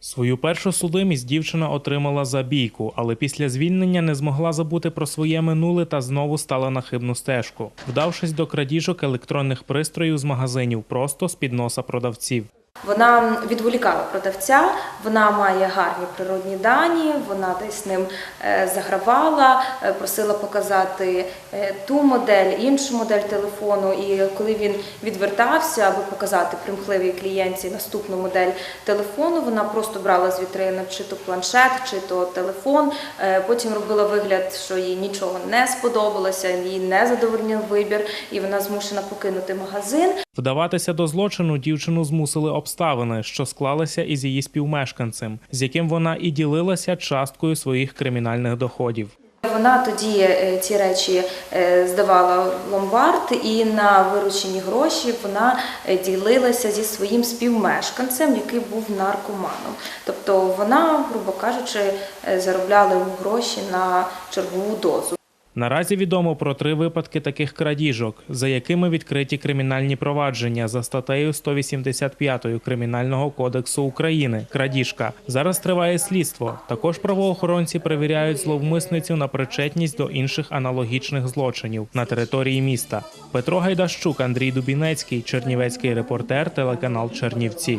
Свою першу судимість дівчина отримала за бійку, але після звільнення не змогла забути про своє минуле та знову стала на хибну стежку, вдавшись до крадіжок електронних пристроїв з магазинів просто з під носа продавців. Вона відволікала продавця, вона має гарні природні дані, вона десь ним е, загравала, е, просила показати е, ту модель, іншу модель телефону. І коли він відвертався, аби показати примхливій клієнтці наступну модель телефону, вона просто брала з вітрини чи то планшет, чи то телефон. Потім робила вигляд, що їй нічого не сподобалося, їй не задовольнив вибір, і вона змушена покинути магазин. Вдаватися до злочину дівчину змусили обставини, що склалися із її співмешканцем, з яким вона і ділилася часткою своїх кримінальних доходів. Вона тоді е, ці речі е, здавала в ломбард, і на виручені гроші вона е, ділилася зі своїм співмешканцем, який був наркоманом. Тобто вона, грубо кажучи, заробляла гроші на чергову дозу. Наразі відомо про три випадки таких крадіжок, за якими відкриті кримінальні провадження за статтею 185 Кримінального кодексу України. Крадіжка зараз триває слідство. Також правоохоронці перевіряють зловмисницю на причетність до інших аналогічних злочинів на території міста. Петро Гайдащук, Андрій Дубінецький, Чернівецький репортер, телеканал Чернівці.